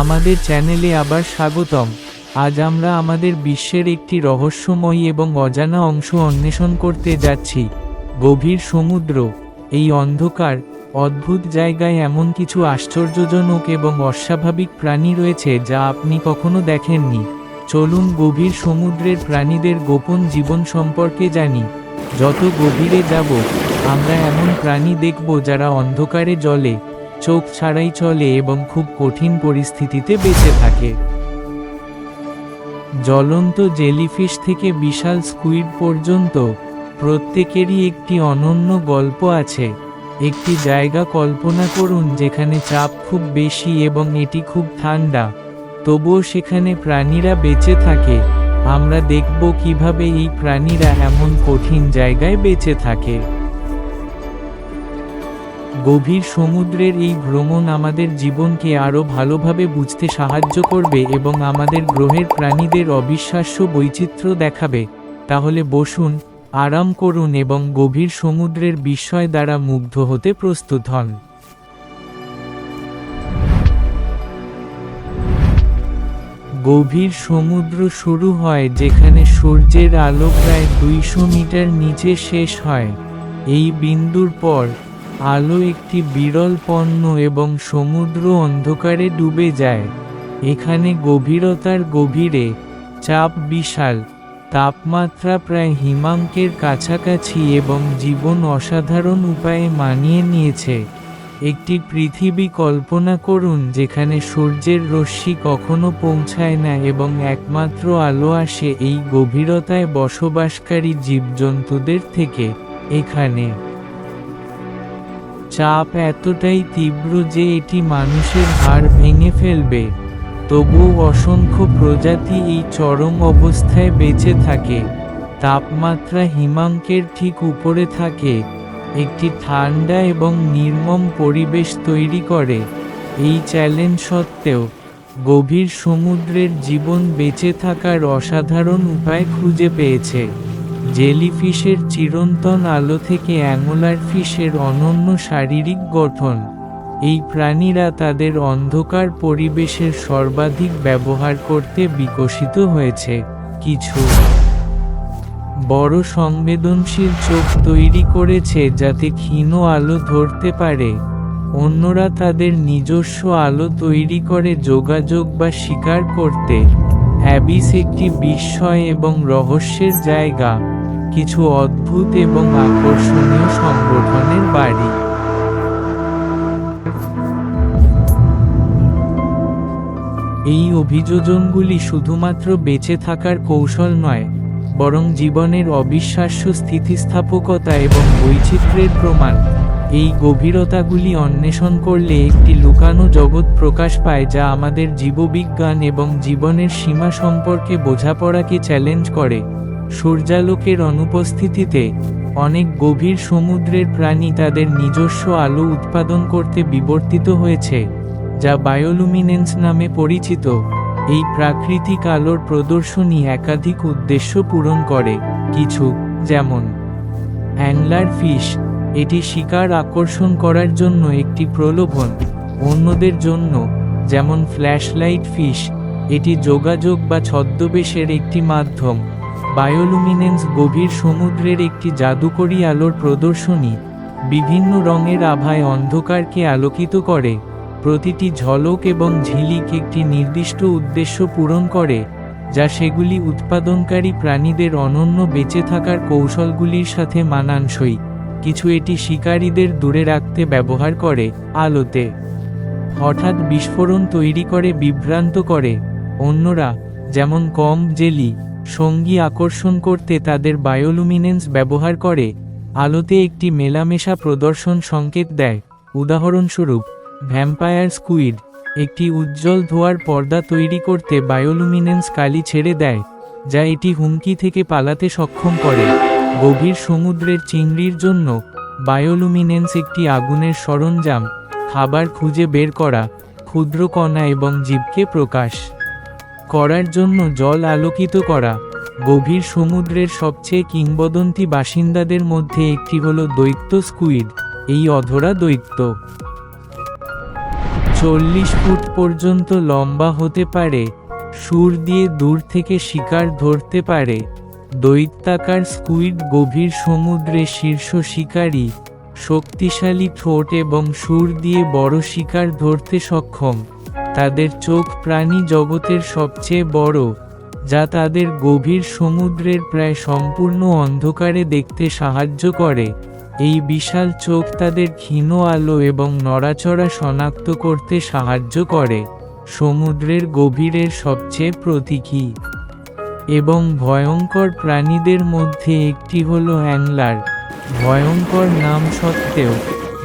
আমাদের চ্যানেলে আবার স্বাগতম। আজ আমরা আমাদের বিশ্বের একটি রহস্যময়ী এবং অজানা অংশ অন্বেষণ করতে যাচ্ছি। গভীর সমুদ্র, এই অন্ধকার, অদ্ভুত জায়গায় এমন কিছু আশ্চর্যজনক এবং অস্বাভাবিক প্রাণী রয়েছে যা আপনি কখনো দেখেননি। চলুন গভীর সমুদ্রের প্রাণীদের গোপন জীবন সম্পর্কে জানি। যত গভীরে যাব, আমরা এমন প্রাণী দেখব যারা অন্ধকারে জলে চোখ ছাড়াই চলে এবং খুব কঠিন পরিস্থিতিতে বেঁচে থাকে। জ্বলন্ত জেলিফিশ থেকে বিশাল স্কুইড পর্যন্ত প্রত্যেকেরই একটি অনন্য গল্প আছে। একটি জায়গা কল্পনা করুন যেখানে চাপ খুব বেশি এবং এটি খুব ঠান্ডা। তবুও সেখানে প্রাণীরা বেঁচে থাকে। আমরা দেখব কীভাবে এই প্রাণীরা এমন কঠিন জায়গায় বেঁচে থাকে। গভীর সমুদ্রের এই ভ্রমণ আমাদের জীবনকে আরও ভালোভাবে বুঝতে সাহায্য করবে এবং আমাদের গ্রহের প্রাণীদের অবিশ্বাস্য বৈচিত্র্য দেখাবে। তাহলে বসুন, আরাম করুন এবং গভীর সমুদ্রের বিস্ময় দ্বারা মুগ্ধ হতে প্রস্তুত হন। গভীর সমুদ্র শুরু হয় যেখানে সূর্যের আলো প্রায় দুইশো মিটার নিচে শেষ হয়। এই বিন্দুর পর আলো একটি বিরল পণ্য এবং সমুদ্র অন্ধকারে ডুবে যায়। এখানে গভীরতার গভীরে চাপ বিশাল। তাপমাত্রা প্রায় হিমাঙ্কের কাছাকাছি এবং জীবন অসাধারণ উপায়ে মানিয়ে নিয়েছে। একটি পৃথিবী কল্পনা করুন যেখানে সূর্যের রশ্মি কখনো পৌঁছায় না এবং একমাত্র আলো আসে এই গভীরতায় বসবাসকারী জীবজন্তুদের থেকে। এখানে চাপ এতটাই তীব্র যে এটি মানুষের হাড় ভেঙে ফেলবে। তবুও অসংখ্য প্রজাতি এই চরম অবস্থায় বেঁচে থাকে। তাপমাত্রা হিমাঙ্কের ঠিক উপরে থাকে। একটি ঠান্ডা এবং নির্মম পরিবেশ তৈরি করে। এই চ্যালেঞ্জ সত্ত্বেও, গভীর সমুদ্রের জীবন বেঁচে থাকার অসাধারণ উপায় খুঁজে পেয়েছে। জেলিফিশের চিরন্তন আলো থেকে অ্যাঙ্গুলার ফিশের অনন্য শারীরিক গঠন। এই প্রাণীরা তাদের অন্ধকার পরিবেশের সর্বাধিক ব্যবহার করতে বিকশিত হয়েছে। কিছু বড় সংবেদনশীল চোখ তৈরি করেছে যাতে ক্ষীণ আলো ধরতে পারে। অন্যরা তাদের নিজস্ব আলো তৈরি করে যোগাযোগ বা শিকার করতে। অ্যাবিস একটি বিস্ময় এবং রহস্যের জায়গা। কিছু অদ্ভুত এবং আকর্ষণীয় সংগঠনের বাড়ি। এই অভিযোজনগুলি শুধুমাত্র বেঁচে থাকার কৌশল নয়, বরং জীবনের অবিশ্বাস্য স্থিতিস্থাপকতা এবং বৈচিত্র্যের প্রমাণ। এই গভীরতাগুলি অন্বেষণ করলে একটি লুকানো জগৎ প্রকাশ পায় যা আমাদের জীববিজ্ঞান এবং জীবনের সীমা সম্পর্কে বোঝাপড়াকে চ্যালেঞ্জ করে। সূর্যালোকের অনুপস্থিতিতে অনেক গভীর সমুদ্রের প্রাণী তাদের নিজস্ব আলো উৎপাদন করতে বিবর্তিত হয়েছে, যা বায়োলুমিনেন্স নামে পরিচিত। এই প্রাকৃতিক আলোর প্রদর্শনী একাধিক উদ্দেশ্য পূরণ করে, কিছু, যেমন, অ্যাংলার ফিশ, এটি শিকার আকর্ষণ করার জন্য একটি প্রলোভন। অন্যদের জন্য, যেমন ফ্ল্যাশলাইট ফিশ, এটি যোগাযোগ বা ছদ্মবেশের একটি মাধ্যম। বায়োলুমিনেন্স গভীর সমুদ্রের একটি জাদুকরী আলোর প্রদর্শনী, বিভিন্ন রঙের আভায় অন্ধকারকে আলোকিত করে, প্রতিটি ঝলক এবং ঝিলিক একটি নির্দিষ্ট উদ্দেশ্য পূরণ করে, যা সেগুলি উৎপাদনকারী প্রাণীদের অনন্য বেঁচে থাকার কৌশলগুলির সাথে মানানসই, কিছু এটি শিকারীদের দূরে রাখতে ব্যবহার করে, আলোতে। হঠাৎ বিস্ফোরণ তৈরি করে বিভ্রান্ত করে, অন্যরা, যেমন কম জেলি সঙ্গী আকর্ষণ করতে তাদের বায়োলুমিনেন্স ব্যবহার করে, আলোতে একটি মেলামেশা প্রদর্শন সংকেত দেয়। উদাহরণস্বরূপ ভ্যাম্পায়ার স্কুইড একটি উজ্জ্বল ধোয়ার পর্দা তৈরি করতে বায়োলুমিনেন্স কালি ছেড়ে দেয়, যা এটি হুমকি থেকে পালাতে সক্ষম করে। গভীর সমুদ্রের চিংড়ির জন্য, বায়োলুমিনেন্স একটি আগুনের সরঞ্জাম, খাবার খুঁজে বের করা, ক্ষুদ্র কণা এবং জীবকে প্রকাশ করার জন্য জল আলোকিত করা। গভীর সমুদ্রের সবচেয়ে কিংবদন্তি বাসিন্দাদের মধ্যে একটি হল দৈত্য স্কুইড, এই অধরা দৈত্য। চল্লিশ ফুট পর্যন্ত লম্বা হতে পারে, সুর দিয়ে দূর থেকে শিকার ধরতে পারে। দৈত্যাকার স্কুইড গভীর সমুদ্রে শীর্ষ শিকারী, শক্তিশালী ঠোঁট এবং সুর দিয়ে বড় শিকার ধরতে সক্ষম। তাদের চোখ প্রাণী জগতের সবচেয়ে বড়, যা তাদের গভীর সমুদ্রের প্রায় সম্পূর্ণ অন্ধকারে দেখতে সাহায্য করে। এই বিশাল চোখ তাদের ক্ষীণ আলো এবং নড়াচড়া শনাক্ত করতে সাহায্য করে, সমুদ্রের গভীরের সবচেয়ে প্রতীকী এবং ভয়ঙ্কর প্রাণীদের মধ্যে একটি হল অ্যাংলার। ভয়ঙ্কর নাম সত্ত্বেও,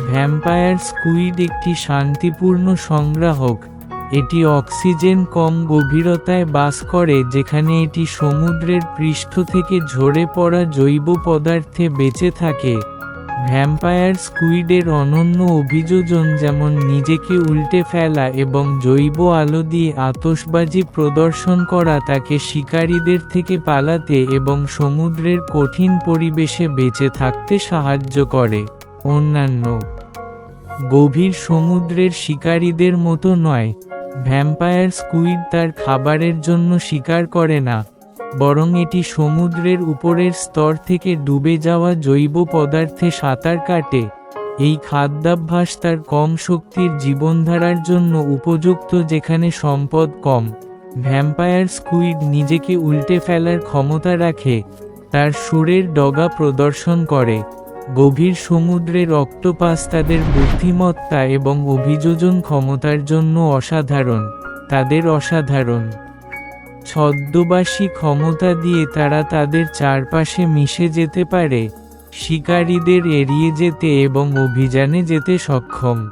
ভ্যাম্পায়ার স্কুইড একটি শান্তিপূর্ণ সংগ্রাহক এটি অক্সিজেন কম গভীরতায় বাস করে, যেখানে এটি সমুদ্রের পৃষ্ঠ থেকে ঝরে পড়া জৈব পদার্থে বেঁচে থাকে। ভ্যাম্পায়ার স্কুইডের অনন্য অভিযোজন যেমন নিজেকে উল্টে ফেলা এবং জৈব আলো দিয়ে আতসবাজি প্রদর্শন করা তাকে শিকারীদের থেকে পালাতে এবং সমুদ্রের কঠিন পরিবেশে বেঁচে থাকতে সাহায্য করে। অন্যান্য গভীর সমুদ্রের শিকারীদের মতো নয় ভ্যাম্পায়ার স্কুইড তার খাবারের জন্য শিকার করে না, বরং এটি সমুদ্রের উপরের স্তর থেকে ডুবে যাওয়া জৈব পদার্থে সাঁতার কাটে। এই খাদ্যাভ্যাস তার কম শক্তির জীবনধারার জন্য উপযুক্ত যেখানে সম্পদ কম। ভ্যাম্পায়ার স্কুইড নিজেকে উল্টে ফেলার ক্ষমতা রাখে, তার সুরের ডগা প্রদর্শন করে। গভীর সমুদ্রের অক্টোপাস তাদের বুদ্ধিমত্তা এবং অভিযোজন ক্ষমতার জন্য অসাধারণ, তাদের অসাধারণ। ছদ্মবাসী ক্ষমতা দিয়ে তারা তাদের চারপাশে মিশে যেতে পারে, শিকারীদের এড়িয়ে যেতে এবং অভিযানে যেতে সক্ষম।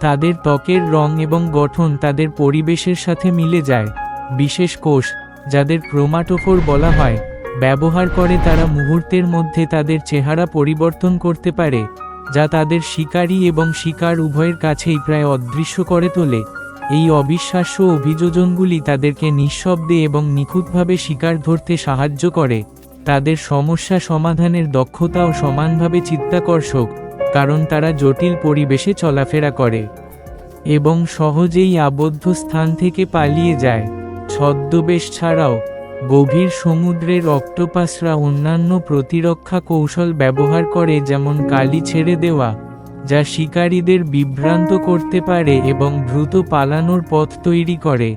তাদের ত্বকের রং এবং গঠন তাদের পরিবেশের সাথে মিলে যায়, বিশেষ কোষ, যাদের ক্রোমাটোফোর বলা হয়। ব্যবহার করে তারা মুহূর্তের মধ্যে তাদের চেহারা পরিবর্তন করতে পারে, যা তাদের শিকারী এবং শিকার উভয়ের কাছেই প্রায় অদৃশ্য করে তোলে। এই অবিশ্বাস্য অভিযোজনগুলি তাদেরকে নিঃশব্দে এবং নিখুঁতভাবে শিকার ধরতে সাহায্য করে। তাদের সমস্যা সমাধানের দক্ষতাও সমানভাবে চিত্তাকর্ষক, কারণ তারা জটিল পরিবেশে চলাফেরা করে এবং সহজেই আবদ্ধ স্থান থেকে পালিয়ে যায়। ছদ্মবেশ ছাড়াও গভীর সমুদ্রের অক্টোপাসরা অন্যান্য প্রতিরক্ষা কৌশল ব্যবহার করে যেমন কালি ছেড়ে দেওয়া, যা শিকারীদের বিভ্রান্ত করতে পারে এবং দ্রুত পালানোর পথ তৈরি করে।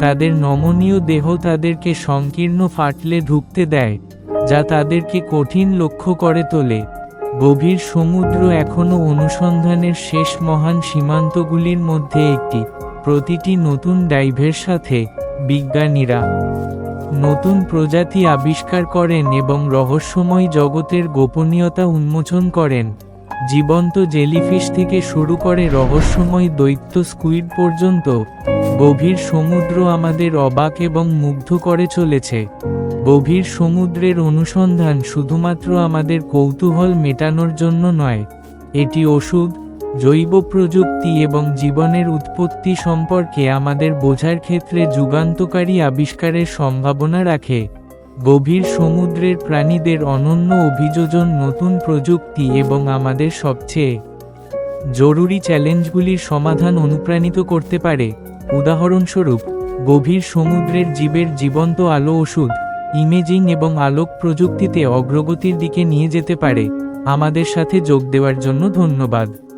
তাদের নমনীয় দেহ তাদেরকে সংকীর্ণ ফাটলে ঢুকতে দেয়, যা তাদেরকে কঠিন লক্ষ্য করে তোলে। গভীর সমুদ্র এখনও অনুসন্ধানের শেষ মহান সীমান্তগুলির মধ্যে একটি। প্রতিটি নতুন ডাইভের সাথে বিজ্ঞানীরা নতুন প্রজাতি আবিষ্কার করেন এবং রহস্যময় জগতের গোপনীয়তা উন্মোচন করেন। জীবন্ত জেলিফিশ থেকে শুরু করে রহস্যময় দৈত্য স্কুইড পর্যন্ত গভীর সমুদ্র আমাদের অবাক এবং মুগ্ধ করে চলেছে। গভীর সমুদ্রের অনুসন্ধান শুধুমাত্র আমাদের কৌতূহল মেটানোর জন্য নয়, এটি ওষুধ জৈব প্রযুক্তি এবং জীবনের উৎপত্তি সম্পর্কে আমাদের বোঝার ক্ষেত্রে যুগান্তকারী আবিষ্কারের সম্ভাবনা রাখে। গভীর সমুদ্রের প্রাণীদের অনন্য অভিযোজন নতুন প্রযুক্তি এবং আমাদের সবচেয়ে জরুরি চ্যালেঞ্জগুলির সমাধান অনুপ্রাণিত করতে পারে। উদাহরণস্বরূপ, গভীর সমুদ্রের জীবের জীবন্ত আলো ওষুধ, ইমেজিং এবং আলোক প্রযুক্তিতে অগ্রগতির দিকে নিয়ে যেতে পারে। আমাদের সাথে যোগ দেওয়ার জন্য ধন্যবাদ।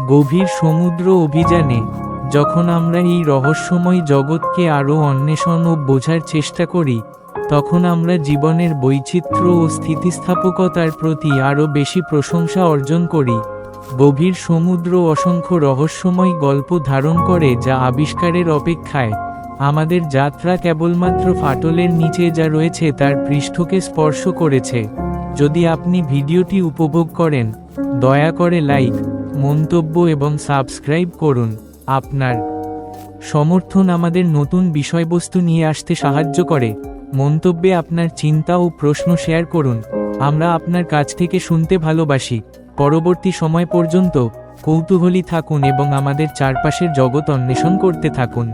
গভীর সমুদ্র অভিযানে, যখন আমরা এই রহস্যময় জগৎকে আরও অন্বেষণ ও বোঝার চেষ্টা করি, তখন আমরা জীবনের বৈচিত্র্য ও স্থিতিস্থাপকতার প্রতি আরও বেশি প্রশংসা অর্জন করি। গভীর সমুদ্র অসংখ্য রহস্যময় গল্প ধারণ করে যা আবিষ্কারের অপেক্ষায়। আমাদের যাত্রা কেবলমাত্র ফাটলের নিচে যা রয়েছে তার পৃষ্ঠকে স্পর্শ করেছে। যদি আপনি ভিডিওটি উপভোগ করেন, দয়া করে লাইক মন্তব্য এবং সাবস্ক্রাইব করুন। আপনার সমর্থন আমাদের নতুন বিষয়বস্তু নিয়ে আসতে সাহায্য করে। মন্তব্যে আপনার চিন্তা ও প্রশ্ন শেয়ার করুন। আমরা আপনার কাছ থেকে শুনতে ভালোবাসি। পরবর্তী সময় পর্যন্ত কৌতূহলী থাকুন এবং আমাদের চারপাশের জগৎ অন্বেষণ করতে থাকুন।